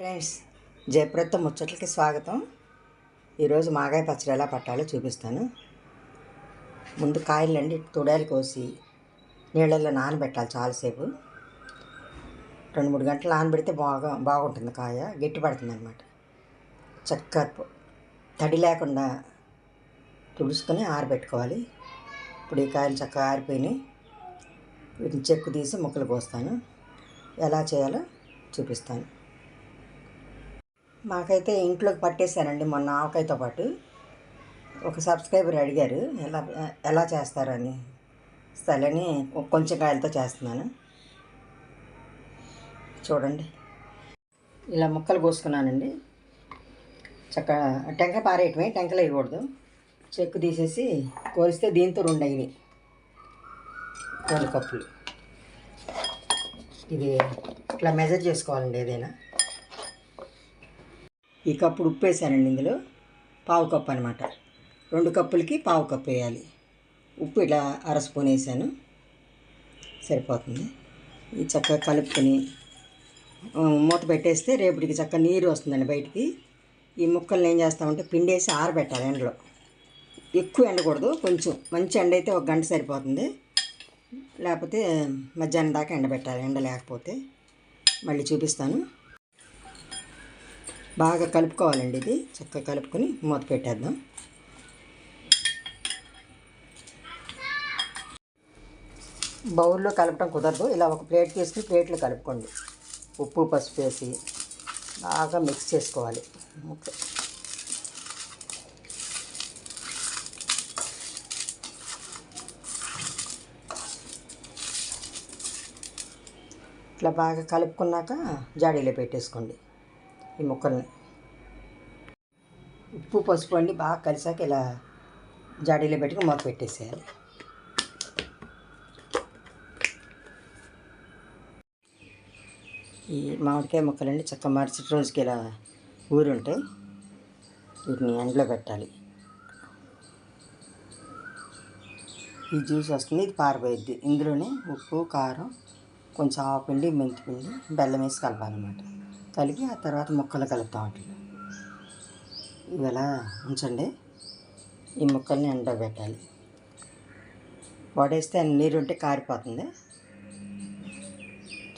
Friends జయప్రత్త ముచ్చట్లకి స్వాగతం. ఈరోజు మాగాయ పచ్చడి ఎలా పట్టాలో చూపిస్తాను. ముందు కాయలండి తుడాలు కోసి నీళ్ళల్లో నానబెట్టాలి చాలాసేపు. రెండు మూడు గంటలు నానబెడితే బాగా బాగుంటుంది కాయ గట్టి పడుతుంది అనమాట చక్క తడి లేకుండా తుడుచుకొని ఆరబెట్టుకోవాలి. ఇప్పుడు ఈ కాయలు చక్కగా ఆరిపోయినాయి. వీటిని చెక్కు తీసి ముక్కలు కోస్తాను. ఎలా చేయాలో చూపిస్తాను. మాకైతే ఇంట్లోకి పట్టేశానండి మొన్న ఆవకాయతో పాటు. ఒక సబ్స్క్రైబర్ అడిగారు ఎలా ఎలా చేస్తారని? సరేని కొంచెం కాయలతో చేస్తున్నాను. చూడండి. ఇలా ముక్కలు కోసుకున్నానండి. చక్కగా టెంకాయ పారేయటమే టెంకలు వేయకూడదు. చెక్కు తీసేసి కోరిస్తే దీంతో రెండు అయినాయి రెండు కప్పులు. ఇది ఇట్లా మెజర్ చేసుకోవాలండి ఏదైనా. ఈ కప్పుడు ఉప్పు వేసానండి ఇందులో. పావు కప్పు అనమాట రెండు కప్పులకి పావు కప్పు వేయాలి. ఉప్పు ఇలా అర స్పూన్ వేసాను. సరిపోతుంది. ఈ చక్కగా కలుపుకొని మూత పెట్టేస్తే రేపటికి చక్కగా నీరు వస్తుందండి బయటికి. ఈ ముక్కల్ని ఏం చేస్తామంటే పిండేసి ఆరబెట్టాలి ఎండలో. ఎక్కువ ఎండకూడదు కొంచెం. మంచి ఎండ అయితే ఒక గంట సరిపోతుంది. లేకపోతే మధ్యాహ్నం దాకా ఎండబెట్టాలి ఎండ లేకపోతే. మళ్ళీ చూపిస్తాను. బాగా కలుపుకోవాలండి ఇది. చక్కగా కలుపుకొని మూత పెట్టేద్దాం. బౌల్లో కలపడం కుదరదు. ఇలా ఒక ప్లేట్ తీసుకుని ప్లేట్లో కలుపుకోండి. ఉప్పు పసుపు వేసి బాగా మిక్స్ చేసుకోవాలి. ఓకే. ఇట్లా బాగా కలుపుకున్నాక జాడీలో పెట్టేసుకోండి. ఈ ముక్కల్ని. ఉప్పు పసుపు అండి బాగా కలిసాక ఇలా జాడీలో పెట్టుకుని మూత పెట్టేసేయాలి. ఈ మామిడికాయ ముక్కలండి చక్క మరుసటి రోజుకి ఇలా ఊరి ఉంటాయి వీటిని ఎండలో పెట్టాలి. ఈ జ్యూస్ వస్తుంది ఇది పారిపోయిద్ది ఇందులోనే ఉప్పు కారం కొంచెం ఆవపిండి మెంతిపిండి బెల్లం వేసి కలపాలన్నమాట. కలిపి ఆ తర్వాత ముక్కలు కలుపుతాం వాటిలో ఇవి ఎలా ఉంచండి. ఈ ముక్కల్ని ఎండబెట్టాలి. వడేస్తే నీరు ఉంటే కారిపోతుంది.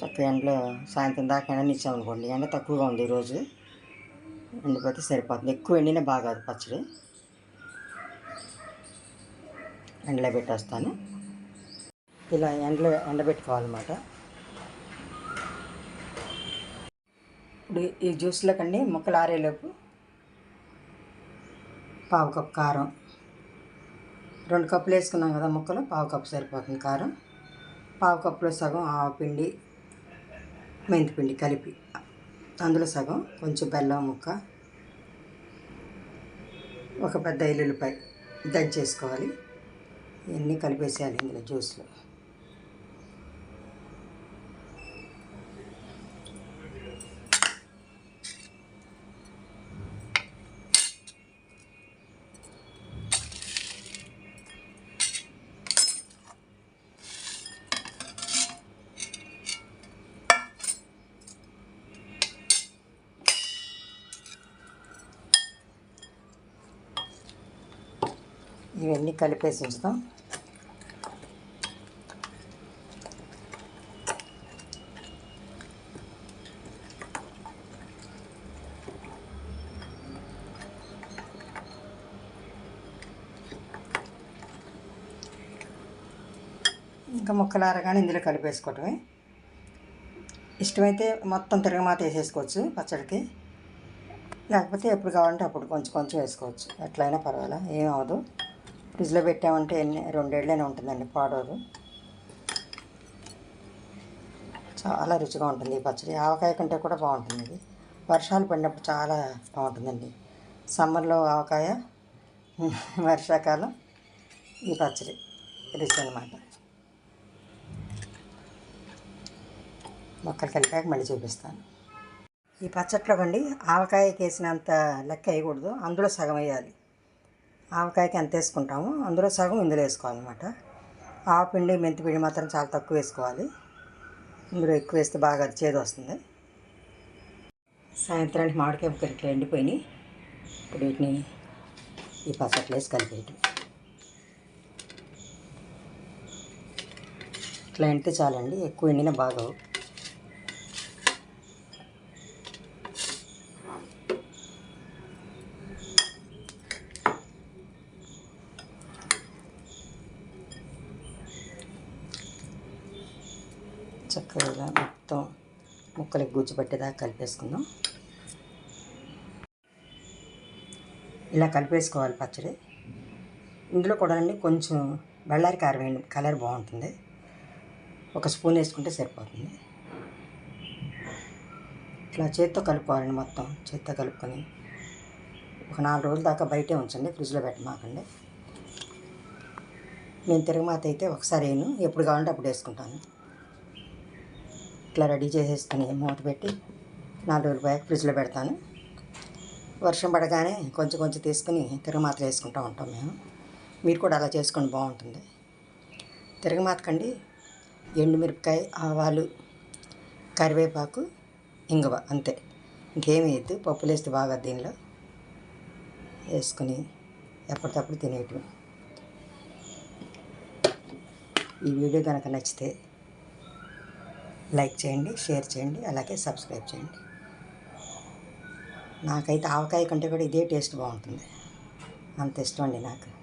చక్కగా ఎండలో సాయంత్రం దాకా ఎండనిచ్చామనుకోండి ఎండ తక్కువగా ఉంది ఈరోజు ఎండిపోతే సరిపోతుంది. ఎక్కువ ఎండినా బాగాదు పచ్చడి. ఎండలో పెట్టేస్తాను. ఇలా ఎండలో ఎండబెట్టుకోవాలన్నమాట. ఇప్పుడు ఈ జ్యూస్లో కండి ముక్కలు ఆరేలోపు పావు కప్పు కారం. రెండు కప్పులు వేసుకున్నాం కదా ముక్కలు పావు కప్పు సరిపోతుంది కారం. పావు కప్పులో సగం ఆవపిండి మెంతిపిండి కలిపి. అందులో సగం కొంచెం బెల్లం ముక్క ఒక పెద్ద ఎల్లుల్లిపాయ దంచేసుకోవాలి. ఇవన్నీ కలిపేసేయాలి ఇందులో జ్యూస్లో. ఇవన్నీ కలిపేసి ఉంచుతాం ఇంకా ముక్కలు ఆరగానే ఇందులో కలిపేసుకోవటమే. ఇష్టమైతే మొత్తం తిరగమాత వేసేసుకోవచ్చు పచ్చడికి. లేకపోతే ఎప్పుడు కావాలంటే అప్పుడు కొంచెం కొంచెం వేసుకోవచ్చు. ఎట్లయినా పర్వాలేదు ఏం అవ్వదు ఫ్రిడ్జ్లో పెట్టామంటే ఎన్ని రెండేళ్ళైనా ఉంటుందండి పాడవదు చాలా రుచిగా ఉంటుంది ఈ పచ్చడి. ఆవకాయ కంటే కూడా బాగుంటుంది ఇది. వర్షాలు పడినప్పుడు చాలా బాగుంటుందండి. సమ్మర్లో ఆవకాయ వర్షాకాలం ఈ పచ్చడి రుచి అనమాట మొక్కలు కలిపాక మళ్ళీ చూపిస్తాను. ఈ పచ్చట్లో కండి ఆవకాయకి వేసినంత లెక్క వేయకూడదు అందులో సగం వేయాలి. ఆవకాయకి ఎంత వేసుకుంటామో అందులో సగం ఇందులో వేసుకోవాలన్నమాట. ఆవపిండి మెంతిపిండి మాత్రం చాలా తక్కువ వేసుకోవాలి. ఇందులో ఎక్కువ వేస్తే బాగా చేదు వస్తుంది. సాయంత్రానికి మామిడికాయ ముక్కలు ఇట్లా ఎండిపోయినాయి. ఇప్పుడు వీటిని ఈ పచ్చట్లు వేసి కలిపేయటం. ఇట్లా ఎండితే చాలండి ఎక్కువ ఎండినా బాగోవు. చక్కగా మొత్తం ముక్కలకి గుజ్జు పట్టేదాకా కలిపేసుకుందాం. ఇలా కలిపేసుకోవాలి పచ్చడి. ఇందులో కూడా అండి కొంచెం బళ్ళారి కారం వేయండి కలర్ బాగుంటుంది. ఒక స్పూన్ వేసుకుంటే సరిపోతుంది. ఇట్లా చేత్తో కలుపుకోవాలండి మొత్తం చేత్తో కలుపుకొని. ఒక నాలుగు రోజుల దాకా బయటే ఉంచండి ఫ్రిడ్జ్లో పెట్టమాకండి. నేను తిరగమాత అయితే ఒకసారి వేయను ఎప్పుడు కావాలంటే అప్పుడు వేసుకుంటాను. ఇట్లా రెడీ చేసేసుకుని మూత పెట్టి నాలుగు రూపాయలు ఫ్రిడ్జ్లో పెడతాను. వర్షం పడగానే కొంచెం కొంచెం తీసుకుని తిరగమాతలు వేసుకుంటూ ఉంటాం మేము. మీరు కూడా అలా చేసుకోండి బాగుంటుంది. తిరగమాతకండి ఎండుమిరపకాయ ఆవాలు కరివేపాకు ఇంగువ అంతే. ఇంకేమి వేయద్దు పప్పులు వేస్తే బాగా దీనిలో. వేసుకుని ఎప్పటికప్పుడు తినేయటం ఈ వీడియో కనుక నచ్చితే లైక్ చేయండి షేర్ చేయండి అలాగే సబ్స్క్రైబ్ చేయండి. నాకైతే ఆవకాయ కంటే కూడా ఇదే టేస్ట్ బాగుంటుంది. అంత ఇష్టం అండి నాకు.